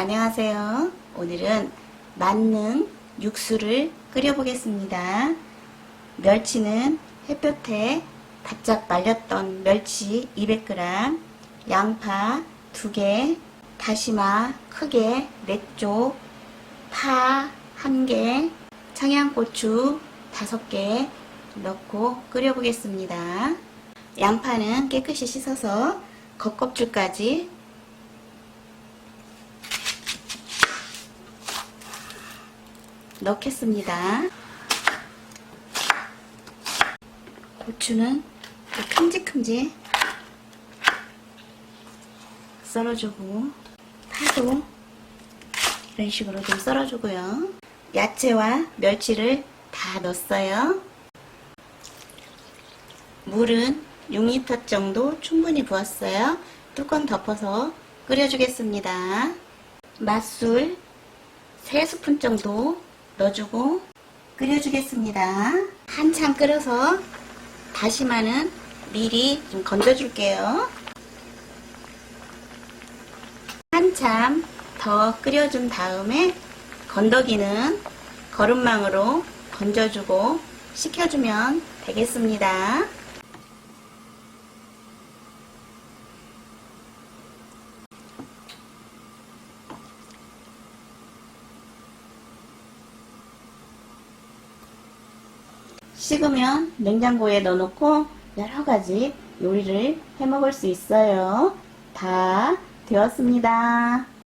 안녕하세요. 오늘은 만능 육수를 끓여보겠습니다. 멸치는 햇볕에 바짝 말렸던 멸치 200g, 양파 2개, 다시마 크게 4쪽, 파 1개, 청양고추 5개 넣고 끓여보겠습니다. 양파는 깨끗이 씻어서 겉껍질까지 넣겠습니다. 고추는 큼직큼직 썰어주고 파도 이런 식으로 좀 썰어주고요. 야채와 멸치를 다 넣었어요. 물은 6리터 정도 충분히 부었어요. 뚜껑 덮어서 끓여주겠습니다. 맛술 3스푼 정도 넣어주고 끓여주겠습니다. 한참 끓여서 다시마는 미리 좀 건져줄게요. 한참 더 끓여준 다음에 건더기는 거름망으로 건져주고 식혀주면 되겠습니다. 식으면 냉장고에 넣어놓고 여러 가지 요리를 해 먹을 수 있어요. 다 되었습니다.